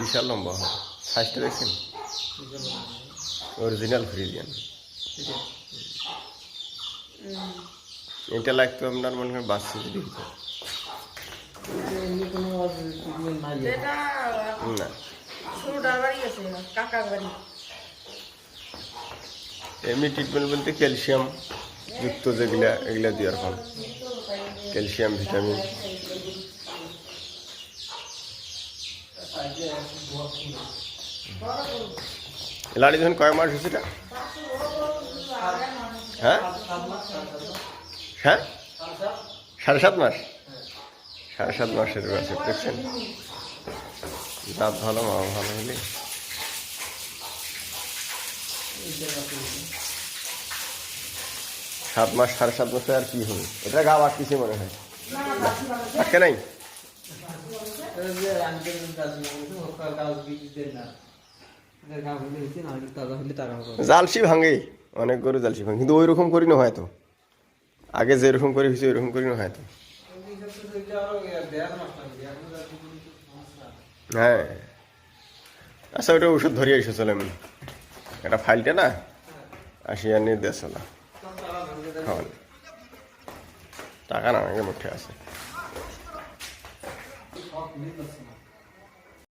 বিশাল লম্বা হয়। সাইজটা দেখছেন? অরিজিনাল ফ্রিজিয়ান এটা লাগতো আপনার মনে হয় বাস এটা না। এমনি ট্রিটমেন্ট বলতে ক্যালসিয়াম যুক্ত যেগুলা, এগুলা দেওয়ার ফল ক্যালসিয়াম ভিটামিন লাড়ি যখন কয় মাস হয়েছে হ্যাঁ? হ্যাঁ? সাড়ে সাত মাস? সাড়ে সাত মাসের আছে দেখছেন? দাঁত ভালো, মা ভালো হলে। সাত মাস, সাড়ে সাত মাসে আর কি হবে? এটা গা বাড়তিছে মনে হয়। নাই? জালসি ভাঙে, অনেক গরু জালসি ভাঙে, কিন্তু ওই রকম করি না হয়তো। আগে যেরকম করে হয়েছে, ওইরকম করি না হয়তো। হ্যাঁ। আচ্ছা ওইটা ওষুধ ধরিয়ে এসে চলে আমি এটা ফাইলটা না? আসিয়া নিয়ে দেশ না খাওয়ান টাকা না আগে মুঠে আছে। apelido assim.